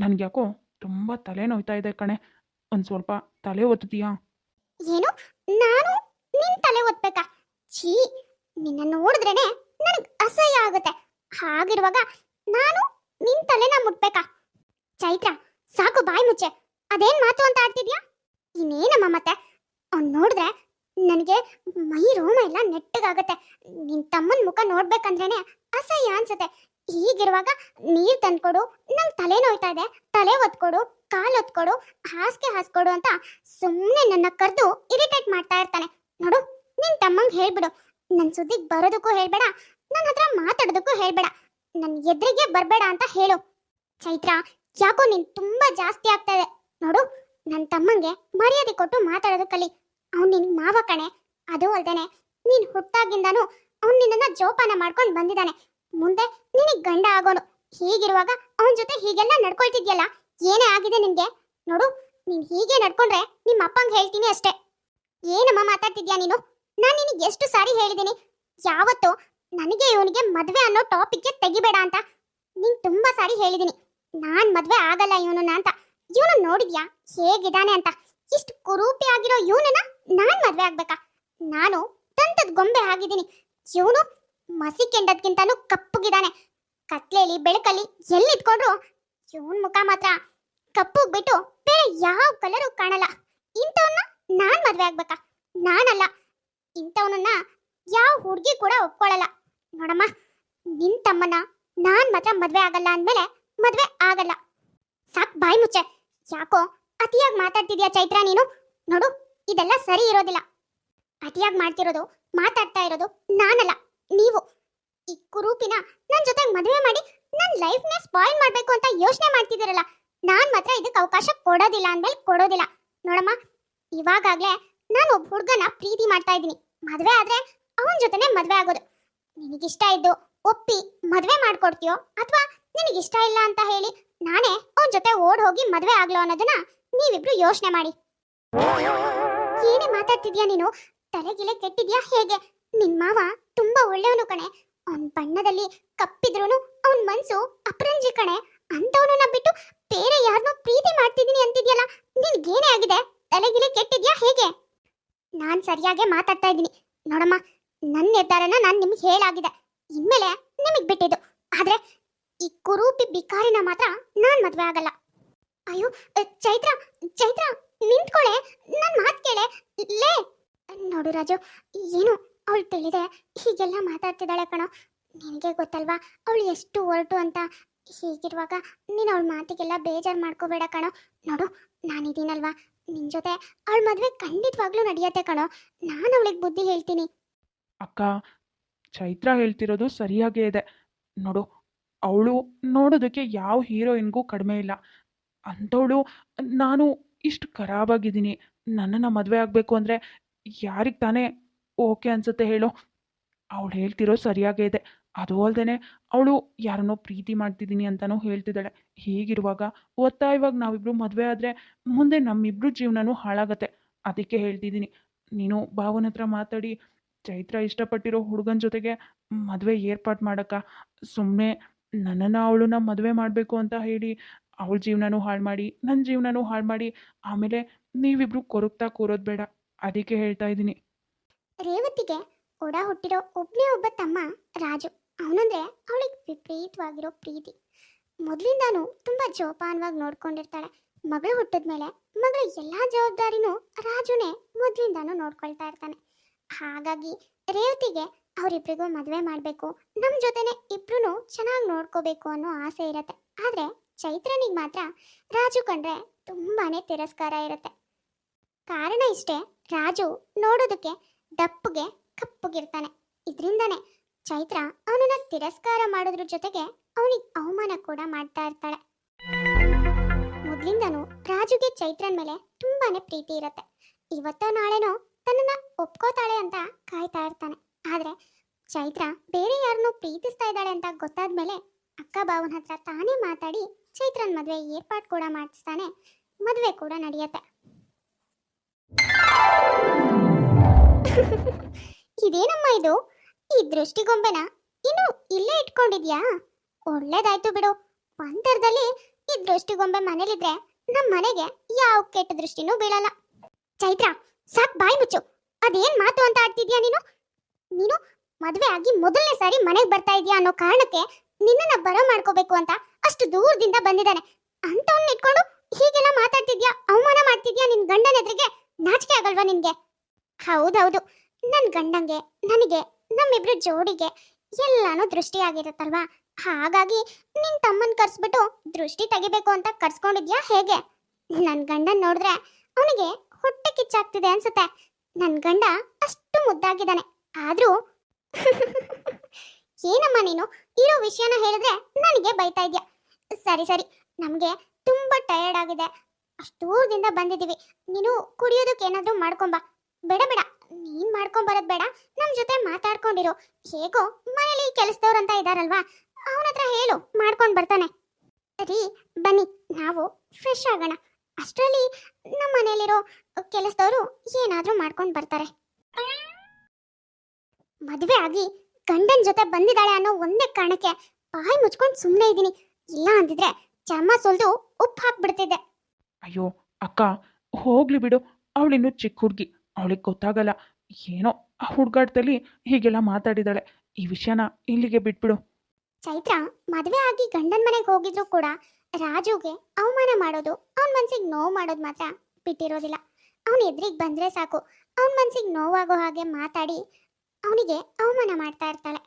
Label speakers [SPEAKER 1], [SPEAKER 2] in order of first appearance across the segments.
[SPEAKER 1] ನನಗೆ ಯಾಕೋ ತುಂಬ ತಲೆ ನೋಯ್ತಾ ಇದೆ ಕಣೆ. ಒಂದು ಸ್ವಲ್ಪ ತಲೆ ಒತ್ತುತ್ತೀಯಾ
[SPEAKER 2] ಏನು? ನಾನು ನಿನ್ ತಲೆ ಒತ್ಬೇಕಾ? ಛೀ, ನಿನ್ನ ನೋಡಿದ್ರೇನೆ ನನಗೆ ಅಸಹ್ಯ ಆಗುತ್ತೆ. ಹಾಗಿರುವಾಗ ನಾನು ನಿನ್ ತಲೆನ ಮುಟ್ಬೇಕಾ? ಚೈತ್ರ, ಸಾಕು ಬಾಯಿ ಮುಚ್ಚೆ. ಅದೇನ್ ಮಾತು ಅಂತ ಆಡ್ತಿದ್ಯಾ ಇನ್ನೇನಮ್ಮ ಮತ್ತೆ? ಅವ್ನ್ ನೋಡಿದ್ರೆ ನನಗೆ ಮೈ ರೋಮ ಎಲ್ಲ ನೆಟ್ಟಗಾಗತ್ತೆ. ನಿನ್ ತಮ್ಮನ್ ಮುಖ ನೋಡ್ಬೇಕಂದ್ರೇನೆ ಅಸಹ್ಯ ಅನ್ಸುತ್ತೆ. ಹೀಗಿರುವಾಗ ನೀರ್ ತಂದ್ಕೊಡು, ನಂಗ್ ತಲೆ ನೋಯ್ತಾ ಇದೆ. ತಲೆ ಒತ್ಕೊಡು ಕಾಲ್ ಒತ್ಕೊಡು ಹಾಸಿಗೆ ಹಾಸ್ಕೊಡು ಅಂತ ಸುಮ್ಮನೆ ನನ್ನ ಕರೆದು ಇರಿಟೇಟ್ ಮಾಡ್ತಾ ಇರ್ತಾನೆ. ನೋಡು, ನಿನ್ ತಮ್ಮಂಗ್ ಹೇಳ್ಬಿಡು. ನನ್ ಸುದ್ದಿಗ್ ಬರೋದಕ್ಕೂ ಹೇಳ್ಬೇಡ ನನ್ನ ಹತ್ರ ಮಾತಾಡೋದಕ್ಕೂ ಹೇಳ್ಬೇಡ. ನನ್ ಎದುರಿಗೆ ಬರ್ಬೇಡ ಅಂತ ಹೇಳು. ಚೈತ್ರ, ಯಾಕೋ ನೀನ್ ತುಂಬಾ ಜಾಸ್ತಿ ಆಗ್ತಾ ಇದೆ. ನೋಡು, ನನ್ ತಮ್ಮಂಗೆ ಮರ್ಯಾದೆ ಕೊಟ್ಟು ಮಾತಾಡೋದು ಕಲಿ. ಅವ್ನ್ ನಿನ್ ಮಾವ ಕಣೆ. ಅದು ಅಲ್ದೇನೆ, ನೀನ್ ಹುಟ್ಟಾಗಿಂದಾನು ಅವ್ನ್ ನಿನ್ನನ್ನ ಜೋಪಾನ ಮಾಡ್ಕೊಂಡ್ ಬಂದಿದ್ದಾನೆ. ಮುಂದೆ ನಿನಗ್ ಗಂಡ ಆಗೋನು. ಹೀಗಿರುವಾಗ ಅವನ ಜೊತೆ ಹೀಗೆಲ್ಲ ನಡ್ಕೊಳ್ತಿದ್ಯಲ್ಲ? ಏನೇ ಆಗಿದೆ ನಿನ್ಗೆ? ನೋಡು, ನೀನ್ ಹೀಗೆ ನಡ್ಕೊಂಡ್ರೆ ನಿಮ್ಮ ಹೇಳ್ತೀನಿ ಅಷ್ಟೇ. ಏನಮ್ಮ ಮಾತಾಡ್ತಿದ್ಯಾ ನೀನು? ನಾನು ನಿನಗೆ ಎಷ್ಟು ಸಾರಿ ಹೇಳಿದೀನಿ. ಯಾವತ್ತು ನನಗೆ ಇವನಿಗೆ ಮದ್ವೆ ಅನ್ನೋ ಟಾಪಿಕ್ಗೆ ತೆಗಿಬೇಡ ಅಂತ ನೀನ್ ತುಂಬಾ ಸಾರಿ ಹೇಳಿದೀನಿ. ನಾನ್ ಮದ್ವೆ ಆಗಲ್ಲ ಇವನನ್ನ ಅಂತ. ಇವನು ನೋಡಿದ್ಯಾ? ಹೇಗಿದ್ದಾನೆ ಅಂತ. ಇಷ್ಟು ಕುರೂಪಿ ಆಗಿರೋ ಇವನನ್ನ ನಾನ್ ಮದ್ವೆ ಆಗ್ಬೇಕಾ? ನಾನು ತಂತದ ಗೊಂಬೆ ಆಗಿದ್ದೀನಿ. ಇವನು ಮಸಿ ಕೆಂಡದ್ಕಿಂತಲೂ ಕಪ್ಪುಗಿದಾನೆ. ಕತ್ಲೇಲಿ, ಬೆಳಕಲ್ಲಿ ಎಲ್ಲಿದ್ಕೊಂಡ್ರು? ಇವನ್ ಮುಖ ಮಾತ್ರ ಕಪ್ಪುಗ್ ಬಿಟ್ಟು ಬೇರೆ ಯಾವ ಕಲರು ಕಾಣಲ್ಲ. ಇಂಥವನ್ನ ನಾನ್ ಮದ್ವೆ ಆಗ್ಬೇಕಾ? ನಾನಲ್ಲ. ಇಂಥವನನ್ನ ಯಾವ ಹುಡುಗಿ ಕೂಡ ಒಪ್ಕೊಳ್ಳಲ್ಲ ನೋಡಮ್ಮ, ನಿನ್ ತಮ್ಮನ ನಾನ್ ಮಾತ್ರ ಮದ್ವೆ ಆಗಲ್ಲ ಅಂದ್ಮೇಲೆ ಮದ್ವೆ ಆಗಲ್ಲ. ಸಾಕ್ ಬಾಯಿ ಮುಚ್ಚೆ. ಯಾಕೋ ಅತಿಯಾಗಿ ಮಾತಾಡ್ತಿದ್ಯಾ ಚೈತ್ರ ನೀನು? ನೋಡು, ಇದೆಲ್ಲ ಸರಿ ಇರೋದಿಲ್ಲ. ಅತಿಯಾಗಿ ಮಾಡ್ತಿರೋದು, ಮಾತಾಡ್ತಾ ಇರೋದು ನಾನಲ್ಲ. ನೀವು ಈ ಕುರೂಪಿನ ನನ್ ಜೊತೆ ಮದುವೆ ಮಾಡಿ ನನ್ನ ಲೈಫ್ನ ಸ್ಪಾಯ್ಲ್ ಮಾಡ್ಬೇಕು ಅಂತ ಯೋಚನೆ ಮಾಡ್ತಿದ್ದೀರಲ್ಲ, ನಾನ್ ಮಾತ್ರ ಇದಕ್ಕೆ ಅವಕಾಶ ಕೊಡೋದಿಲ್ಲ ಅಂದ್ಮೇಲೆ ಕೊಡೋದಿಲ್ಲ. ನೋಡಮ್ಮ, ಇವಾಗಾಗ್ಲೇ ನಾನು ಒಬ್ಬ ಹುಡುಗನ ಪ್ರೀತಿ ಮಾಡ್ತಾ ಇದ್ದೀನಿ. ಮದುವೆ ಆದ್ರೆ ಅವನ ಜೊತೆನೆ ಮದುವೆ ಆಗೋದು. ನಿನಗಿಷ್ಟ ಇದ್ದು ಒಪ್ಪಿ ಮದುವೆ ಮಾಡ್ಕೊಡ್ತೀಯೋ ಅಥವಾ ನಿನಗಿಷ್ಟ ಇಲ್ಲ ಅಂತ ಹೇಳಿ ನಾನೇ ಅವನ ಜೊತೆ ಓಡ್ ಹೋಗಿ ಮದುವೆ ಆಗ್ಲೋ ಅನ್ನೋದನ್ನ ನೀವಿಬ್ರು ಯೋಚನೆ ಮಾಡಿ. ಏನೇ ಮಾತಾಡ್ತಿದ್ಯಾ ನೀನು? ತಲೆಗಿಲೆ ಕೆಟ್ಟಿದ್ಯಾ ಹೇಗೆ? ನಿನ್ ಮಾವ ತುಂಬಾ ಒಳ್ಳೆಯವನು ಕಣೆ. ಅವನ್ ಬಣ್ಣದಲ್ಲಿ ಕಪ್ಪಿದ್ರೂನು ಅವನ್ ಮನ್ಸು ಅಪರಂಜಿ ಕಣೆ. ಅಂತವನನ್ನ ಬಿಟ್ಟು ಬೇರೆ ಯಾರನ್ನೋ ಪ್ರೀತಿ ಮಾಡ್ತಿದೀನಿ ಅಂತಿದ್ಯಲ್ಲ ನಿನ್ಗೇನೇ ಆಗಿದೆ? ತಲೆಗಿಲೆ ಕೆಟ್ಟಿದ್ಯಾ ಹೇಗೆ? ನಾನ್ ಸರಿಯಾಗಿ ಮಾತಾಡ್ತಾ ಇದ್ದೀನಿ. ನೋಡಮ್ಮ ನನ್ನ ನಿರ್ಧಾರನ ನಾನು ನಿಮ್ಗೆ ಹೇಳಾಗಿದೆ. ಇನ್ಮೇಲೆ ನಿಮಗ್ ಬಿಟ್ಟಿದ್ದು. ಆದ್ರೆ ಈ ಕುರೂಪಿ ಬಿಕಾರಿನ ಮಾತ್ರ ನಾನ್ ಮದ್ವೆ ಆಗಲ್ಲ. ಅಯ್ಯೋ ಚೈತ್ರ ಚೈತ್ರ, ನಿಂತ್ಕೊಳೆ. ನನ್ ಮಾತ್ ಕೇಳೆ. ಲೇ! ನೋಡು ರಾಜು, ಏನು ಅವಳು ತಿಳಿದೆ ಹೀಗೆಲ್ಲ ಮಾತಾಡ್ತಿದ್ದಾಳೆ ಕಣೋ. ನಿನಗೆ ಗೊತ್ತಲ್ವಾ, ಅವಳು ಎಷ್ಟು ಹೊರಟು ಅಂತ. ಹೀಗಿರುವಾಗ ನೀನು ಅವಳ ಮಾತಿಗೆಲ್ಲ ಬೇಜಾರು ಮಾಡ್ಕೋಬೇಡ ಕಣೋ. ನೋಡು, ನಾನಿದ್ದೀನಲ್ವಾ? ನಿನ್ ಜೊತೆ ಅವಳ ಮದುವೆ ಖಂಡಿತವಾಗ್ಲೂ ನಡೆಯತ್ತೆ ಕಣೋ. ನಾನು ಅವಳಿಗೆ ಬುದ್ಧಿ ಹೇಳ್ತೀನಿ.
[SPEAKER 1] ಅಕ್ಕ, ಚೈತ್ರ ಹೇಳ್ತಿರೋದು ಸರಿಯಾಗೇ ಇದೆ. ನೋಡು, ಅವಳು ನೋಡೋದಕ್ಕೆ ಯಾವ ಹೀರೋಯಿನ್ಗೂ ಕಡಿಮೆ ಇಲ್ಲ. ಅಂಥವಳು, ನಾನು ಇಷ್ಟು ಖರಾಬಾಗಿದ್ದೀನಿ. ನನ್ನನ್ನು ಮದುವೆ ಆಗಬೇಕು ಅಂದರೆ ಯಾರಿಗೆ ತಾನೇ ಓಕೆ ಅನ್ಸುತ್ತೆ ಹೇಳು. ಅವಳು ಹೇಳ್ತಿರೋ ಸರಿಯಾಗೇ ಇದೆ. ಅದು ಅಲ್ಲದೆ ಅವಳು ಯಾರನ್ನೋ ಪ್ರೀತಿ ಮಾಡ್ತಿದ್ದೀನಿ ಅಂತಲೂ ಹೇಳ್ತಿದ್ದಾಳೆ. ಹೀಗಿರುವಾಗ ಒತ್ತಾಯವಾಗಿ ನಾವಿಬ್ಬರು ಮದುವೆ ಆದರೆ ಮುಂದೆ ನಮ್ಮಿಬ್ರು ಜೀವನನೂ ಹಾಳಾಗತ್ತೆ. ಅದಕ್ಕೆ ಹೇಳ್ತಿದ್ದೀನಿ. ನೀನು ಭಾವನ ಹತ್ರ ಮಾತಾಡಿ, ಚೈತ್ರ ಇಷ್ಟಪಟ್ಟಿರೋ ಹುಡುಗನ ಜೊತೆಗೆ ಮದುವೆ ಏರ್ಪಾಟ್ ಮಾಡಕ್ಕ. ಸುಮ್ಮನೆ ನನ್ನನ್ನು ಅವಳನ್ನ ಮದುವೆ ಮಾಡಬೇಕು ಅಂತ ಹೇಳಿ ಅವಳ ಜೀವನನೂ ಹಾಳು ಮಾಡಿ ನನ್ನ ಜೀವನನೂ ಹಾಳು ಮಾಡಿ, ಆಮೇಲೆ ನೀವಿಬ್ರು ಕೊರಗ್ತಾ ಕೂರೋದು ಬೇಡ. ಅದಕ್ಕೆ ಹೇಳ್ತಾ ಇದ್ದೀನಿ.
[SPEAKER 2] ರೇವತಿಗೆ ಒಡ ಹುಟ್ಟಿರೋ ಒಬ್ಬನೇ ಒಬ್ಬ ತಮ್ಮ ರಾಜು. ಅವನಂದ್ರೆ ಅವಳಿಗೆ ವಿಪರೀತವಾಗಿರೋ ಪ್ರೀತಿ. ಮೊದಲಿಂದಾನು ತುಂಬಾ ಜೋಪಾನವಾಗಿ ನೋಡ್ಕೊಂಡಿರ್ತಾಳೆ. ಮಗಳು ಹುಟ್ಟಿದ್ಮೇಲೆ ಮಗಳ ಎಲ್ಲಾ ಜವಾಬ್ದಾರಿನೂ ರಾಜುನೇ ಮೊದಲಿಂದಾನು ನೋಡ್ಕೊಳ್ತಾ ಇರ್ತಾನೆ. ಹಾಗಾಗಿ ರೇವತಿಗೆ ಅವರಿಬ್ರಿಗೂ ಮದುವೆ ಮಾಡಬೇಕು. ನಮ್ಮ ಜೊತೆನೆ ಇಬ್ರು ಚೆನ್ನಾಗಿ ನೋಡ್ಕೋಬೇಕು ಅನ್ನೋ ಆಸೆ ಇರತ್ತೆ. ಆದ್ರೆ ಚೈತ್ರನಿಗೆ ಮಾತ್ರ ರಾಜು ಕಂಡ್ರೆ ತುಂಬಾನೇ ತಿರಸ್ಕಾರ ಇರುತ್ತೆ. ಕಾರಣ ಇಷ್ಟೇ, ರಾಜು ನೋಡೋದಕ್ಕೆ ದಪ್ಪಗೆ ಕಪ್ಪುಗಿರ್ತಾನೆ. ಇದರಿಂದನೇ ಚೈತ್ರ ಅವನನ್ನ ತಿರಸ್ಕಾರ ಮಾಡೋದ್ರ ಜೊತೆಗೆ ಅವನಿಗೆ ಅವಮಾನ ಕೂಡ ಮಾಡ್ತಾ ಇರ್ತಾಳೆ. ಮೊದ್ಲಿಂದನೂ ರಾಜುಗೆ ಚೈತ್ರನ್ ಮೇಲೆ ತುಂಬಾನೇ ಪ್ರೀತಿ ಇರತ್ತೆ. ಇವತ್ತೋ ನಾಳೆನೋ ತನ್ನನ್ನ ಒಪ್ಕೋತಾಳೆ ಅಂತ ಕಾಯ್ತಾ ಇರ್ತಾನೆ. ಆದ್ರೆ ಚೈತ್ರ ಬೇರೆ ಯಾರನ್ನು ಪ್ರೀತಿಸ್ತಾ ಇದ್ದಾಳೆ ಅಂತ ಗೊತ್ತಾದ್ಮೇಲೆ ಅಕ್ಕ ಬಾವನ ಹತ್ರ ತಾನೇ ಮಾತಾಡಿ ಚೈತ್ರನ್ ಮದ್ವೆ ಏರ್ಪಾಟ್ ಕೂಡ ಮಾಡಿಸ್ತಾನೆ ಮದ್ವೆ ಕೂಡ ನಡೆಯತ್ತೆ. ಇದೇನಮ್ಮ ಇದು? ಈ ದೃಷ್ಟಿಗೊಂಬೆನ ಇನ್ನು ಇಲ್ಲೇ ಇಟ್ಕೊಂಡಿದ್ಯಾ? ಒಳ್ಳೇದಾಯ್ತು ಬಿಡು. ಪಂತರದಲ್ಲಿ ಈ ದೃಷ್ಟಿಗೊಂಬೆ ಮನೇಲಿದ್ರೆ ನಮ್ಮ ಮನೆಗೆ ಯಾವ ಕೆಟ್ಟ ದೃಷ್ಟಿನೂ ಬೀಳಲ್ಲ. ಚೈತ್ರ, ಸಾಕ್ ಬಾಯಿ ಮುಚ್ಚು. ಅದೇನ್ ಮಾತು ಅಂತ ಆಡ್ತಿದ್ಯಾ ನೀನು? ನೀನು ಮದ್ವೆ ಆಗಿ ಮೊದಲನೇ ಸಾರಿ ಮನೆಗೆ ಬರ್ತಾ ಇದೀಯಾ ಅನ್ನೋ ಕಾರಣಕ್ಕೆ ನಿನ್ನನ್ನ ಬರ ಮಾಡ್ಕೋಬೇಕು ಅಂತ ಅಷ್ಟು ದೂರದಿಂದ ಬಂದಿದ್ದಾನೆ. ಅಂತವನ್ನ ಇಟ್ಕೊಂಡು ಹೀಗೆಲ್ಲ ಮಾತಾಡ್ತಿದ್ಯಾ? ಅವಮಾನ ಮಾಡ್ತಿದ್ಯಾ ನಿನ್ ಗಂಡನ ಎದುರಿಗೆ ನಾಚಿಕೆ ಆಗಲ್ವಾ ನಿನ್ಗೆ? ಹೌದೌದು. ನನ್ ಗಂಡಂಗೆ, ನನಗೆ, ನಮ್ಮಿಬ್ರು ಜೋಡಿಗೆ ಎಲ್ಲಾನು ದೃಷ್ಟಿ ಆಗಿರುತ್ತಲ್ವಾ ಹಾಗಾಗಿ ನಿನ್ ತಮ್ಮನ್ ಕರ್ಸ್ಬಿಟ್ಟು ದೃಷ್ಟಿ ತೆಗಿಬೇಕು ಅಂತ ಕರ್ಸ್ಕೊಂಡಿದ್ಯಾ ಹೇಗೆ? ನನ್ ಗಂಡನ್ ನೋಡಿದ್ರೆ ಅವನಿಗೆ ಹೊಟ್ಟೆ ಕಿಚ್ಚಾಗ್ತಿದೆ ಅನ್ಸುತ್ತೆ. ನನ್ ಗಂಡ ಅಷ್ಟು ಮುದ್ದಾಗಿದ್ದಾನೆ. ಆದ್ರೂ ಏನಮ್ಮ ನೀನು? ಇರೋ ವಿಷಯನ ಹೇಳಿದ್ರೆ ನನಗೆ ಬೈತಾ ಇದ್ಯಾ? ಸರಿ ಸರಿ. ನಮ್ಗೆ ತುಂಬಾ ಟಯರ್ಡ್ ಆಗಿದೆ. ಅಷ್ಟು ದೂರದಿಂದ ಬಂದಿದೀವಿ ನೀನು ಕುಡಿಯೋದಕ್ಕೆ ಏನಾದ್ರೂ ಮಾಡ್ಕೊಂಬಾ. ಬೇಡ ಬೇಡ. ನೀನ್ ಮಾಡ್ಕೊಂಬರೋದ್ ಬೇಡ. ನಮ್ ಜೊತೆ ಮಾತಾಡ್ಕೊಂಡಿರೋ. ಹೇಗೋ ಮನೇಲಿ ಕೆಲಸದವ್ರು ಅಂತ ಇದಾರಲ್ವಾ? ಅವನ ಹತ್ರ ಹೇಳು, ಮಾಡ್ಕೊಂಡ್ ಬರ್ತಾನೆ. ಸರಿ, ಬನ್ನಿ. ನಾವು ಫ್ರೆಶ್ ಆಗೋಣ. ಅಷ್ಟರಲ್ಲಿ ನಮ್ಮ ಮನೇಲಿರೋ ಕೆಲಸದವರು ಏನಾದ್ರೂ ಮಾಡ್ಕೊಂಡ್ ಬರ್ತಾರೆ. ಮದ್ವೆ ಆಗಿ ಗಂಡನ್ ಜೊತೆ ಬಂದಿದ್ದಾಳೆ ಅನ್ನೋ ಒಂದೇ ಕಾರಣಕ್ಕೆ ಬಾಯಿ ಮುಚ್ಕೊಂಡು ಸುಮ್ಮನೆ ಇದ್ದೀನಿ. ಇಲ್ಲ ಅಂದಿದ್ರೆ ಚರ್ಮ ಸುಲ್ದು ಉಪ್ಪು ಹಾಕ್ಬಿಡ್ತಿದ್ದೆ.
[SPEAKER 1] ಅಯ್ಯೋ, ಅಕ್ಕ, ಹೋಗ್ಲಿ ಬಿಡು. ಅವಳಿನ್ನೂ ಚಿಕ್ಕ ಹುಡುಗಿ. ಅವಳಿಗೆ ಗೊತ್ತಾಗಲ್ಲ, ಏನೋ ಆ ಹುಡುಗಾಟದಲ್ಲಿ ಹೀಗೆಲ್ಲ ಮಾತಾಡಿದಾಳೆ. ಈ ವಿಷಯನ ಇಲ್ಲಿಗೆ ಬಿಟ್ಬಿಡು.
[SPEAKER 2] ಚೈತ್ರ, ಮದುವೆ ಆಗಿ ಗಂಡನ ಮನೆಗೆ ಹೋಗಿದ್ರು ಕೂಡ ರಾಜುಗೆ ಅವಮಾನ ಮಾಡೋದು ಅವನ ಮನ್ಸಿಗೆ ನೋವು ಮಾಡೋದು ಮಾತ್ರ ಬಿಟ್ಟಿರೋದಿಲ್ಲ. ಅವನ ಎದುರಿಗೆ ಬಂದ್ರೆ ಸಾಕು. ಅವನ ಮನ್ಸಿಗೆ ನೋವಾಗೋ ಹಾಗೆ ಮಾತಾಡಿ ಅವನಿಗೆ ಅವಮಾನ ಮಾಡ್ತಾ ಇರ್ತಾಳೆ.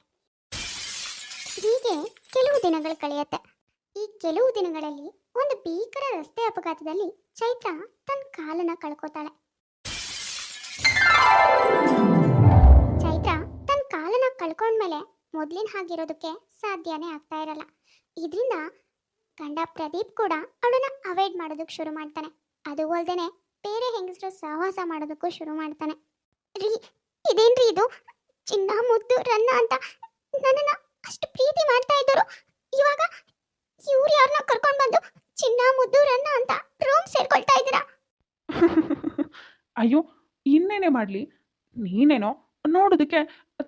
[SPEAKER 2] ಹೀಗೆ ಕೆಲವು ದಿನಗಳು ಕಳೆಯುತ್ತೆ. ಈ ಕೆಲವು ದಿನಗಳಲ್ಲಿ ಒಂದು ಭೀಕರ ರಸ್ತೆ ಅಪಘಾತದಲ್ಲಿ ಚೈತ್ರ ತನ್ನ ಕಾಲನ್ನ ಕಳ್ಕೊತಾಳೆ. ಚೈತ್ರ ತನ್ನ ಕಾಲನ್ನ ಕಳ್ಕೊಂಡ್ಮೇಲೆ ಮೊದ್ಲಿನ ಹಾಗಿರೋದಕ್ಕೆ ಸಾಧ್ಯನೇ ಆಗ್ತಾ ಇರಲ್ಲ. ಇದರಿಂದ ಗಂಡ ಪ್ರದೀಪ್ ಕೂಡ ಅವಳನ್ನ ಅವಾಯ್ಡ್ ಮಾಡೋದಕ್ಕೆ ಶುರು ಮಾಡ್ತಾನೆ. ಅದು ಅಲ್ದೇನೆ ಬೇರೆ ಹೆಂಗಸರು ಸಹವಾಸ ಮಾಡೋದಕ್ಕೂ ಶುರು ಮಾಡ್ತಾನೆ. ರೀ, ಇದೇನ್ರಿ ಇದು? ಚಿನ್ನ, ಮುದ್ದು, ರನ್ನ ಅಂತ ನನ್ನನ್ನು ಅಷ್ಟು ಪ್ರೀತಿ ಮಾಡ್ತಾ ಇದ್ದರು. ಇವಾಗ ಇವ್ರು ಯಾರನ್ನ ಕರ್ಕೊಂಡು ಬಂದು ಚಿನ್ನ, ಮುದ್ದು, ರನ್ನ ಅಂತ ರೂಮ್ ಸೇರ್ಕೊಳ್ತಾ ಇದ್ದೀರಾ?
[SPEAKER 1] ಅಯ್ಯೋ ಇನ್ನೇನೆ ಮಾಡಲಿ? ನೀನೇನೋ ನೋಡೋದಕ್ಕೆ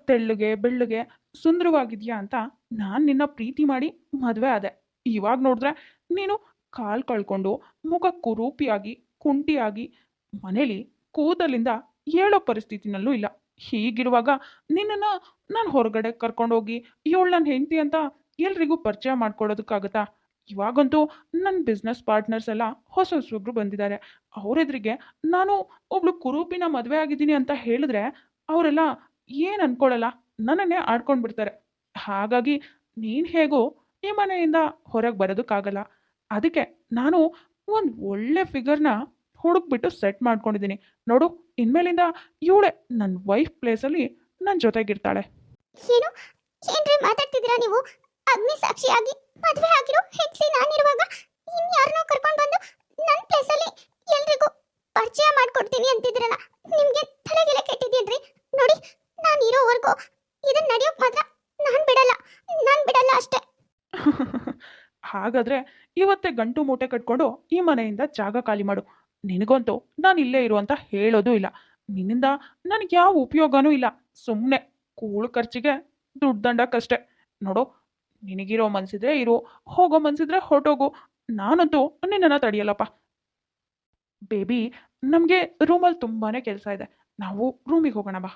[SPEAKER 1] ತೆಳ್ಳಗೆ, ಬೆಳ್ಳಗೆ ಸುಂದರವಾಗಿದ್ಯಾ ಅಂತ ನಾನು ನಿನ್ನ ಪ್ರೀತಿ ಮಾಡಿ ಮದುವೆ ಆದೆ. ಇವಾಗ ನೋಡಿದ್ರೆ ನೀನು ಕಾಲು ಕಳ್ಕೊಂಡು ಮುಖ ಕುರೂಪಿಯಾಗಿ, ಕುಂಟಿಯಾಗಿ ಮನೇಲಿ ಕೂದಲಿಂದ ಹೇಳೋ ಪರಿಸ್ಥಿತಿನಲ್ಲೂ ಇಲ್ಲ. ಹೀಗಿರುವಾಗ ನಿನ್ನನ್ನು ನಾನು ಹೊರಗಡೆ ಕರ್ಕೊಂಡೋಗಿ ಇವಳು ನನ್ನ ಹೆಂಡತಿ ಅಂತ ಎಲ್ರಿಗೂ ಪರಿಚಯ ಮಾಡ್ಕೊಡೋದಕ್ಕಾಗತ್ತಾ? ಇವಾಗಂತೂ ನನ್ನ ಬಿಸ್ನೆಸ್ ಪಾರ್ಟ್ನರ್ಸ್ ಎಲ್ಲ ಹೊಸ ಹೊಸೊಬ್ರು ಬಂದಿದ್ದಾರೆ. ಅವರೆದ್ರಿಗೆ ನಾನು ಒಬ್ಳು ಕುರೂಪಿನ ಮದುವೆ ಆಗಿದ್ದೀನಿ ಅಂತ ಹೇಳಿದ್ರೆ ಅವರೆಲ್ಲ ಏನು ಅನ್ಕೊಳ್ಳಲ್ಲ ನನ್ನನ್ನೇ ಆಡ್ಕೊಂಡು ಬಿಡ್ತಾರೆ. ಹಾಗಾಗಿ ನೀನು ಹೇಗೋ ಈ ಮನೆಯಿಂದ ಹೊರಗೆ ಬರೋದಕ್ಕಾಗಲ್ಲ. ಅದಕ್ಕೆ ನಾನು ಒಂದು ಒಳ್ಳೆ ಫಿಗರ್ನ ಹುಡುಕ್ಬಿಟ್ಟು ಸೆಟ್ ಮಾಡ್ಕೊಂಡಿದ್ದೀನಿ. ನೋಡು, ಇನ್ಮೇಲಿಂದ ಇವಳೆ ನನ್ನ ವೈಫ್ ಪ್ಲೇಸಲ್ಲಿ ನನ್ನ ಜೊತೆಗಿರ್ತಾಳೆ.
[SPEAKER 2] ಏನು? ಏನ್ರಿ ಮಾತಾಡ್ತಿದ್ದೀರಾ ನೀವು? ಅಗ್ನಿ ಸಾಕ್ಷಿಯಾಗಿ ಮದುವೆ ಆಗಿರೋ ಹೆಂಡತಿ ನಾನಿರುವಾಗ ಇನ್ಯಾರನ್ನೋ ಕರ್ಕೊಂಡು ಬಂದು ನನ್ನ ಪ್ಲೇಸಲ್ಲಿ ಎಲ್ರಿಗೂ ಪರಿಚಯ ಮಾಡ್ಕೊಡ್ತೀನಿ ಅಂತಿದ್ರಲ್ಲ, ನಿಮಗೆ ತಲೆಗೆಲೆ ಕೆಟ್ಟಿದ್ದೀನ್ರಿ? ನೋಡಿ, ನಾನು ಇರೋವರೆಗೂ ಇದನ್ನ ನಡೆಯೋಕ್ ಮಾತ್ರ ನಾನು ಬಿಡಲ್ಲ ನಾನು ಬಿಡಲ್ಲ ಅಷ್ಟೇ.
[SPEAKER 1] ಹಾಗಾದ್ರೆ ಇವತ್ತೇ ಗಂಟು ಮೂಟೆ ಕಟ್ಕೊಂಡು ಈ ಮನೆಯಿಂದ ಜಾಗ ಖಾಲಿ ಮಾಡು. ನಿನಗಂತೂ ನಾನು ಇಲ್ಲೇ ಇರು ಅಂತ ಹೇಳೋದು ಇಲ್ಲ. ನಿನ್ನಿಂದ ನನಗೆ ಯಾವ ಉಪಯೋಗನೂ ಇಲ್ಲ. ಸುಮ್ಮನೆ ಕೂಳು ಖರ್ಚಿಗೆ ದುಡ್ಡು ದಂಡಕ್ಕಷ್ಟೇ. ನೋಡು ನಿನಗಿರೋ ಮನ್ಸಿದ್ರೆ ಇರು, ಹೋಗೋ ಮನ್ಸಿದ್ರೆ ಹೊರಟೋಗು. ನಾನಂತೂ ನಿನ್ನನ್ನು ತಡೆಯಲ್ಲಪ್ಪ. ಬೇಬಿ, ನಮಗೆ ರೂಮಲ್ಲಿ ತುಂಬಾನೇ ಕೆಲಸ ಇದೆ. ನಾವು ರೂಮಿಗೆ ಹೋಗೋಣ ಬಾ.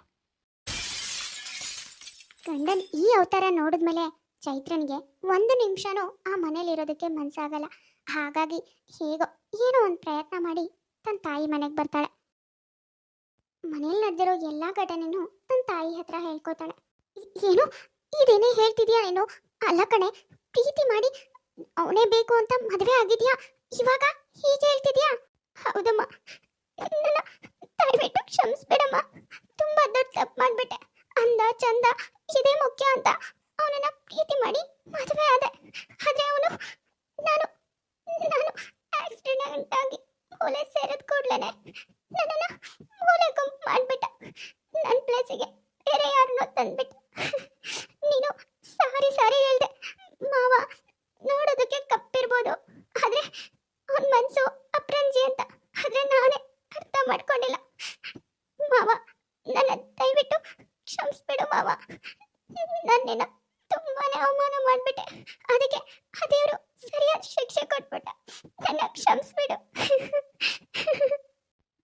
[SPEAKER 2] ಗಂಡನ್ ಈ ಅವತಾರ ನೋಡಿದ್ಮೇಲೆ ಚೈತ್ರನ್ಗೆ ಒಂದು ನಿಮಿಷನೂ ಆ ಮನೇಲಿರೋದಕ್ಕೆ ಮನ್ಸಾಗಲ್ಲ. ಹಾಗಾಗಿ ಹೇಗೋ ಏನೋ ಒಂದು ಪ್ರಯತ್ನ ಮಾಡಿ ತನ್ನ ತಾಯಿ ಮನೆಗೆ ಬರ್ತಾಳೆ. ಮನೇಲಿ ನಡೆದಿರೋ ಎಲ್ಲ ಘಟನೆನೂ ತನ್ನ ತಾಯಿ ಹತ್ರ ಹೇಳ್ಕೊತಾಳೆ. ಏನು, ಇದೇನೇ ಹೇಳ್ತಿದ್ಯಾ ಏನು ಅಲ್ಲ ಕಣೆ, ಪ್ರೀತಿ ಮಾಡಿ ಅವನೇ ಬೇಕು ಅಂತ ಮದುವೆ ಆಗಿದ್ಯಾ? ಇವಾಗ ಹೀಗೆ ಹೇಳ್ತಿದ್ಯಾ? ಹೌದಮ್ಮ. ನನ್ನ ದಯವಿಟ್ಟು ಕ್ಷಮಿಸ್ಬೇಡಮ್ಮ. ತುಂಬಾ ದೊಡ್ಡ ತಪ್ಪು ಮಾಡ್ಬಿಟ್ಟೆ. ಅಂದ ಚಂದ, ಇದೇ ಮುಖ್ಯ ಅಂತ ಅವನನ್ನ ಪ್ರೀತಿ ಮಾಡಿ ಮದುವೆ ಆದೆ. ಆದ್ರೆ ಅವನು ನಾನು ನಾನು ಆಕ್ಸಿಡೆಂಟ್ ಆಗಿ ಮೂಲೆ ಸೇರಿದ ಕೂಡ್ಲೇನೆ ನನ್ನನ್ನ ಮೂಲೆ ಗುಂಪು ಮಾಡ್ಬಿಟ್ಟ ನನ್ನ ಪ್ಲೇಸಿಗೆ ಬೇರೆ ಯಾರನ್ನೋ ತಂದ್ಬಿಟ್ಟ ನೀನು ಸಾರಿ ಸಾರಿ ಹೇಳ್ದೆ ಮಾವ ನೋಡೋದಕ್ಕೆ ಕಪ್ಪಿರ್ಬೋದು ಆದ್ರೆ ಅವನ ಮನ್ಸು ಅಪ್ರಂಜಿ ಅಂತ ಆದ್ರೆ ನಾನೇ ಅರ್ಥ ಮಾಡ್ಕೊಂಡಿಲ್ಲ ಮಾವ ನನ್ನ ದಯವಿಟ್ಟು ಕ್ಷಮಿಸ್ಬಿಡು ಮಾವ ನಾನು ನಿನ್ನ ತುಂಬಾನೇ ಅವಮಾನ ಮಾಡ್ಬಿಟ್ಟೆ. ಅದಕ್ಕೆ ಆ ದೇವರು ಸರಿಯಾದ ಶಿಕ್ಷೆ ಕೊಟ್ಬಿಟ್ಟ. ನನ್ನ ಕ್ಷಮಿಸ್ಬಿಡು.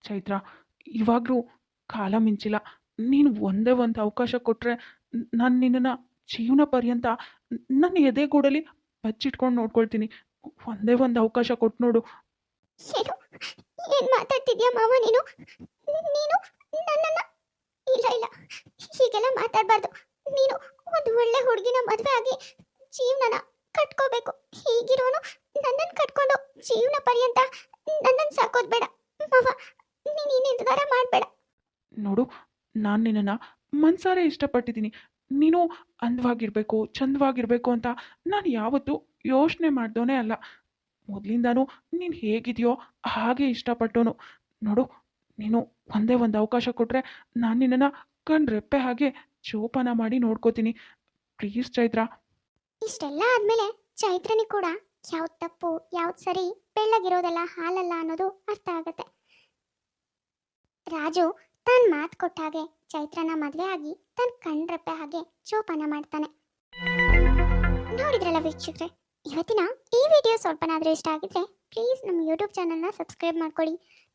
[SPEAKER 1] ಚೈತ್ರ ಇವಾಗಲೂ ಕಾಲ ಮಿಂಚಿಲ್ಲ. ನೀನು ಒಂದೇ ಒಂದು ಅವಕಾಶ ಕೊಟ್ಟರೆ ನಾನು ನಿನ್ನನ್ನು ಜೀವನ ಪರ್ಯಂತ ನನ್ನ ಎದೆಗೂಡಲಿ ಬಚ್ಚಿಟ್ಕೊಂಡು ನೋಡ್ಕೊಳ್ತೀನಿ. ಒಂದೇ ಒಂದು ಅವಕಾಶ ಕೊಟ್ಟು ನೋಡು.
[SPEAKER 2] ಏನು? ಏನ್ ಮಾತಾಡ್ತಿದ್ಯಾ ಮಾವ ನೀನು? ನೀನು ನನ್ನನ್ನ ಇಲ್ಲ ಇಲ್ಲ. ಹೀಗೆಲ್ಲ ಮಾತಾಡಬಾರ್ದು. ನೀನು ಒಂದು ಒಳ್ಳೆ ಹುಡುಗಿನ ಮದುವೆ ಆಗಿ ಜೀವನನ ಕಟ್ಕೋಬೇಕು. ಹೀಗಿರೋನು ನನ್ನನ್ನು ಕಟ್ಕೊಂಡು ಜೀವನ ಪರ್ಯಂತ ನನ್ನನ್ನು ಸಾಕೋದು ಬೇಡ. ಮಾವ, ನೀನು ಈ ನಿರ್ಧಾರ ಮಾಡಬೇಡ.
[SPEAKER 1] ನೋಡು, ನಾನು ನಿನ್ನನ್ನು ಮನ್ಸಾರೆ ಇಷ್ಟಪಟ್ಟಿದ್ದೀನಿ. ನೀನು ಅಂದವಾಗಿರಬೇಕು, ಚಂದವಾಗಿರಬೇಕು ಅಂತ ನಾನು ಯಾವತ್ತೂ ಯೋಚನೆ ಮಾಡ್ದೋನೇ ಅಲ್ಲ. ಮೊದಲಿಂದಾನು ನೀನು ಹೇಗಿದೆಯೋ ಹಾಗೆ ಇಷ್ಟಪಟ್ಟೋನು. ನೋಡು ನೀನು ಒಂದೇ ಒಂದು ಅವಕಾಶ ಕೊಟ್ಟರೆ ನಾನು ನಿನ್ನನ್ನು ಕಣ್ರೆಪ್ಪೆ ಹಾಗೆ ಜೋಪಾನ ಮಾಡಿ ನೋಡ್ಕೋತೀನಿ. ಪ್ಲೀಸ್ ಚೈತ್ರ.
[SPEAKER 2] ಇಷ್ಟೆಲ್ಲ ಆದಮೇಲೆ ಚೈತ್ರನಿ ಕೂಡ ಯಾವ್ದು ತಪ್ಪು ಯಾವ್ದು ಸರಿ ಬೆಳ್ಳಗಿರೋದಲ್ಲ ಹಾಲಲ್ಲ ಅನ್ನೋದು ಅರ್ಥ ಆಗುತ್ತೆ. ರಾಜು ತನ್ನ ಮಾತು ಕೊಟ್ಟ ಹಾಗೆ ಚೈತ್ರನ ಮದುವೆ ಆಗಿ ತನ್ನ ಕಣ್ರೆಪ್ಪೆ ಹಾಗೆ ಜೋಪಾನ ಮಾಡ್ತಾನೆ. ನೋಡಿದ್ರಲ್ಲ ವೀಕ್ಷಕರೇ, ಇವತ್ತಿನ ಈ ವಿಡಿಯೋ ಸ್ವಲ್ಪನಾದರೂ ಇಷ್ಟ ಆಗಿದ್ರೆ ಪ್ಲೀಸ್ ನಮ್ಮ ಯೂಟ್ಯೂಬ್ ಚಾನಲ್ನ ಸಬ್ಸ್ಕ್ರೈಬ್ ಮಾಡ್ಕೊಳ್ಳಿ